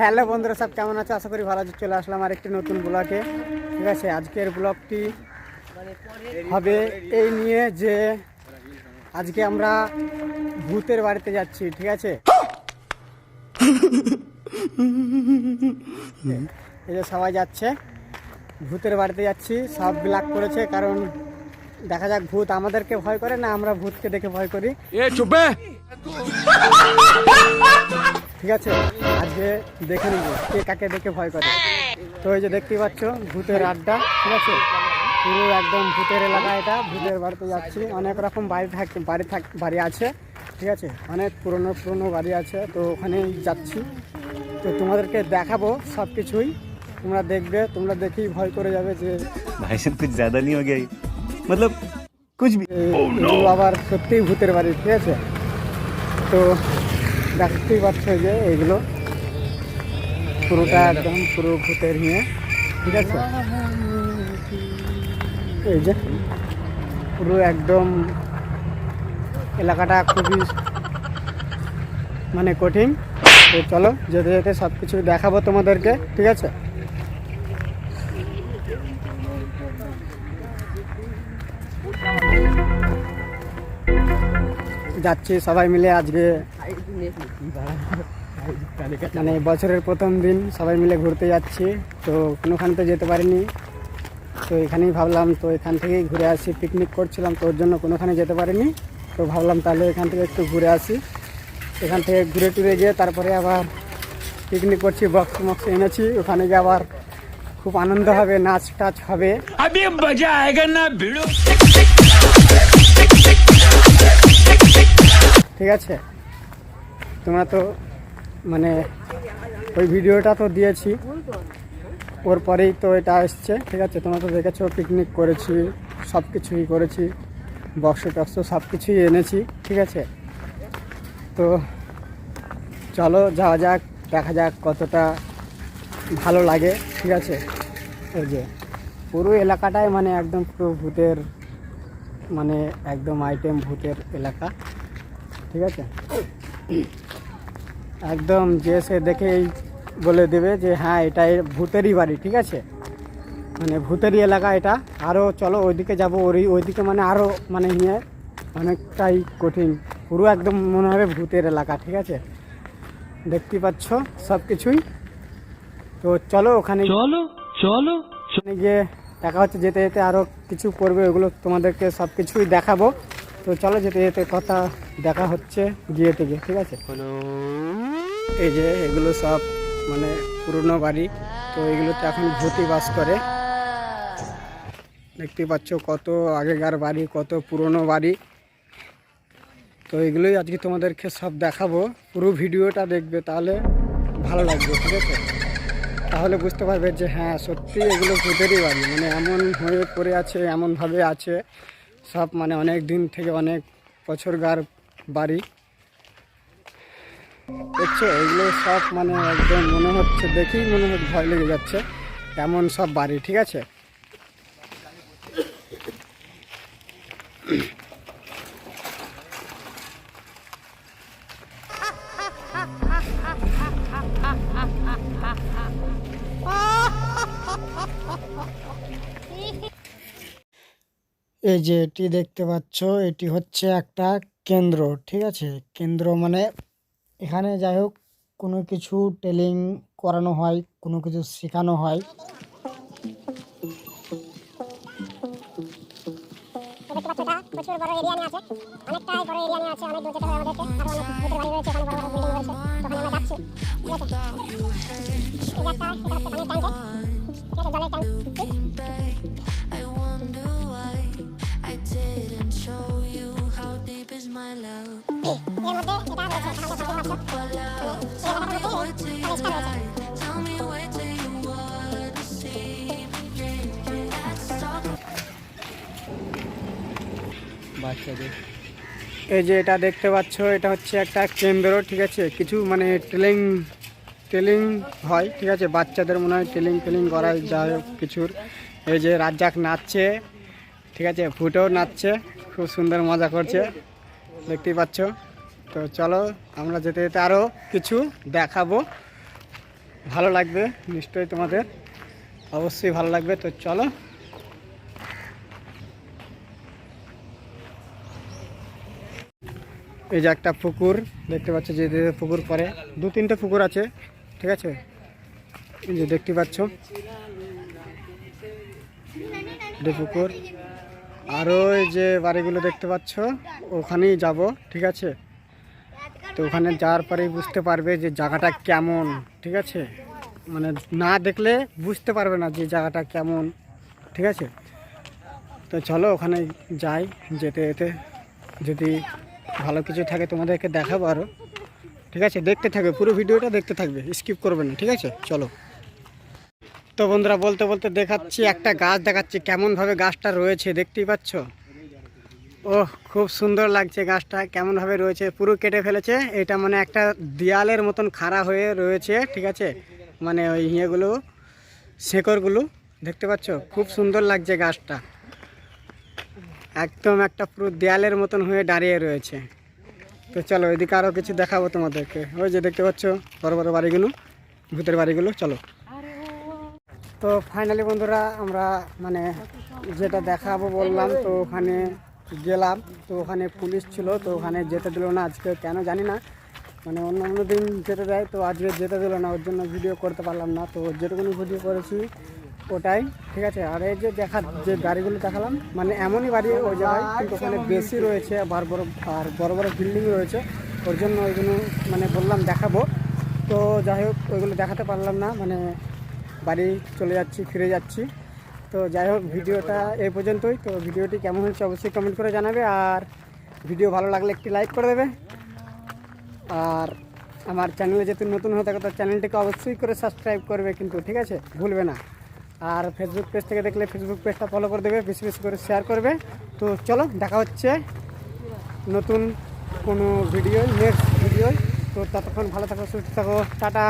Hello বন্ধুরা, সব কেমন আছে? আশা করি ভালো আছে। চলে আসলাম আর একটি নতুন ব্লগে ঠিক আছে, আজকের ব্লগটি হবে এই নিয়ে যে আজকে আমরা ভূতের বাড়িতে যাচ্ছি, ঠিক আছে? এই যে সবাই যাচ্ছে, ভূতের বাড়িতে যাচ্ছি, সব ব্লাক করেছে, কারণ দেখা যাক ভূত আমাদেরকে ভয় করে না আমরা ভূতকে দেখে ভয় করি। চুপে ঠিক আছে? আজকে দেখে নিব কে কাকে দেখে ভয় করে। তো এই যে দেখতে পাচ্ছ ভূতের আড্ডা ঠিক আছে? পুরো একদম ভূতের এলাকা এটা ভূতের বাড়িতে যাচ্ছি। অনেক রকম বাড়ি থাক বাড়ি থাক বাড়ি আছে ঠিক আছে? অনেক পুরনো পুরনো বাড়ি আছে তো ওখানেই যাচ্ছি। তো তোমাদেরকে দেখাবো সব কিছুই তোমরা দেখবে তোমরা দেখেই ভয় করে যাবে যে ভাই সব কিছু নিয়ে হয়ে গেই মতলব কুচবি আবার oh সত্যিই ভূতের বাড়ি ঠিক আছে? তো দেখতেই পাচ্ছ যে এগুলো। পুরোটা একদম পুরো ভূতের নিয়ে ঠিক আছে? এই যে পুরো একদম এলাকাটা খুবই মানে কঠিন। তো চলো যেতে যেতে সব কিছু দেখাবো তোমাদেরকে ঠিক আছে? যাচ্ছি সবাই মিলে আজকে মানে বছরের প্রথম দিন সবাই মিলে ঘুরতে যাচ্ছি তো কোনোখান তো যেতে পারিনি। তো এখানেই ভাবলাম তো এখান থেকেই ঘুরে আসি পিকনিক করছিলাম তো ওর জন্য কোনোখানে যেতে পারিনি। তো ভাবলাম তাহলে এখান থেকে একটু ঘুরে আসি। এখান থেকে ঘুরে টুরে গিয়ে তারপরে আবার পিকনিক করছি বক্স মক্স এনেছি। ওখানে গিয়ে আবার খুব আনন্দ হবে নাচ টাচ হবে। ঠিক আছে? তোমরা তো মানে ওই ভিডিওটা তো দিয়েছি। ওর পরেই তো এটা এসছে ঠিক আছে? তোমরা তো দেখেছ পিকনিক করেছি সব কিছুই করেছি বক্স টক্স সব কিছুই এনেছি, ঠিক আছে? তো চলো, যাওয়া যাক, দেখা যাক কতটা ভালো লাগে, ঠিক আছে? এই যে, পুরো এলাকাটাই মানে একদম পুরো ভূতের মানে একদম আইটেম ভূতের এলাকা, ঠিক আছে? একদম যে সে দেখেই বলে দেবে যে হ্যাঁ এটা ভূতেরই বাড়ি ঠিক আছে? মানে ভূতেরই এলাকা এটা। আরও চলো ওইদিকে যাব ওই ওইদিকে মানে আরও মানে নিয়ে অনেকটাই কঠিন। পুরো একদম মনে হবে ভূতের এলাকা ঠিক আছে? দেখতে পাচ্ছ সব কিছুই তো চলো ওখানে চলো চলো ওখানে গিয়ে দেখা হচ্ছে যেতে যেতে আরও কিছু করবে ওগুলো তোমাদেরকে সব কিছুই দেখাবো। তো চলো যেতে যেতে কথা দেখা হচ্ছে গিয়ে থেকে ঠিক আছে? এই যে এগুলো সব মানে পুরনো বাড়ি, তো এগুলোতে এখন ভূতি বাস করে। দেখতে পাচ্ছ কত আগেকার বাড়ি, কত পুরনো বাড়ি। তো এগুলোই আজকে তোমাদেরকে সব দেখাবো। পুরো ভিডিওটা দেখবে, তাহলে ভালো লাগবে, ঠিক আছে? তাহলে বুঝতে পারবে যে হ্যাঁ সত্যি এগুলো ভূতেরই বাড়ি। মানে এমন হয়ে পড়ে আছে, এমনভাবে আছে। সব মানে অনেক দিন থেকে অনেক বছরকার বাড়ি। দেখছ, এগুলো সব মানে একদম মনে হচ্ছে, দেখেই মনে হচ্ছে, ভয় লেগে যাচ্ছে। এমন সব বাড়ি, ঠিক আছে? এই যে এটি দেখতে পাচ্ছ, এটি হচ্ছে একটা কেন্দ্র, ঠিক আছে? কেন্দ্র মানে এখানে যাই হোক কোনো কিছু ট্রেনিং করানো হয়, কোনো কিছু শেখানো হয়। প্রচুর বড় আছে। অনেকটাই আছে, অনেক দূর এই যে এটা দেখতে পাচ্ছ, এটা হচ্ছে একটা কেন্দ্র ঠিক আছে? কিছু মানে ট্রেনিং ট্রেনিং হয়, ঠিক আছে? বাচ্চাদের মনে হয় ট্রেলিং ট্রেলিং করা যায় কিছুর। এই যে রাজ্জাক নাচছে, ঠিক আছে? ফুটেও নাচছে, খুব সুন্দর মজা করছে। দেখতেই পাচ্ছ? তো চলো, আমরা যেতে যেতে আরও কিছু দেখাবো। ভালো লাগবে, নিশ্চয়ই তোমাদের। অবশ্যই ভালো লাগবে, তো চলো। এই যে একটা পুকুর, দেখতে পাচ্ছ যে পুকুর পরে। দু তিনটে পুকুর আছে, ঠিক আছে? এই যে দেখতে পাচ্ছ। পুকুর। আরও যে বাড়িগুলো দেখতে পাচ্ছ, ওখানেই যাব, ঠিক আছে? তো ওখানে যাওয়ার পরেই বুঝতে পারবে যে জায়গাটা কেমন, ঠিক আছে? মানে না দেখলে বুঝতে পারবে না যে জায়গাটা কেমন, ঠিক আছে? তো চলো ওখানে যাই, যেতে যেতে। যদি ভালো কিছু থাকে তোমাদেরকে দেখাবো আরও ঠিক আছে? দেখতে থাকবে, পুরো ভিডিওটা দেখতে থাকবে স্কিপ করবে না, ঠিক আছে? চলো। তো বন্ধুরা, বলতে বলতে দেখাচ্ছি, একটা গাছ দেখাচ্ছি, কেমনভাবে গাছটা রয়েছে, দেখতেই পাচ্ছ? ও খুব সুন্দর লাগছে গাছটা। কেমনভাবে রয়েছে? পুরো কেটে ফেলেছে। এটা মানে একটা দেয়ালের মতন খাড়া হয়ে রয়েছে, ঠিক আছে? মানে ওই ইয়েগুলো, শেকড়গুলো, দেখতে পাচ্ছ? খুব সুন্দর লাগছে গাছটা। একদম একটা পুরো দেয়ালের মতন হয়ে দাঁড়িয়ে রয়েছে। তো চলো, এদিকে আরও কিছু দেখাবো তোমাদেরকে। ওই যে দেখতে পাচ্ছ, বড় বড় বাড়িগুলো, ভূতের বাড়িগুলো, চলো। তো ফাইনালি বন্ধুরা, আমরা মানে যেটা দেখাবো বললাম, তো ওখানে গেলাম, তো ওখানে পুলিশ ছিল, তো ওখানে যেতে দিল না, আজকে কেন জানি না। মানে অন্য অন্য দিন যেতে দেয়, তো আজকে যেতে দিল না, ওর জন্য ভিডিও করতে পারলাম না। তো যেটুকুনি ভিডিও করেছি, ওটাই, ঠিক আছে? আর এই যে দেখা যে গাড়িগুলো দেখালাম মানে এমনই বাড়ি ওই জায়গায়, কিন্তু ওখানে বেশি রয়েছে আর বড় আর বড় বড় বিল্ডিং রয়েছে। ওর জন্য ওইগুলো মানে বললাম দেখাবো। তো যাই হোক, ওইগুলো দেখাতে পারলাম না মানে বাড়ি চলে যাচ্ছি, ফিরে যাচ্ছি। তো যাই হোক, ভিডিওটা এই পর্যন্তই। তো ভিডিওটি কেমন হচ্ছে অবশ্যই কমেন্ট করে জানাবে। আর ভিডিও ভালো লাগলে একটি লাইক করে দেবে। আর আমার চ্যানেলে যেহেতু নতুন হয়ে থাকে, তো চ্যানেলটিকে অবশ্যই করে সাবস্ক্রাইব করবে কিন্তু, ঠিক আছে? ভুলবে না। আর ফেসবুক পেজ থেকে দেখলে ফেসবুক পেজটা ফলো করে দেবে, বেশি বেশি করে শেয়ার করবে। তো চলো, দেখা হচ্ছে নতুন কোনো ভিডিও নেক্সট ভিডিও তো ততক্ষণ ভালো থাকো, সুস্থ থাকো। টাটা!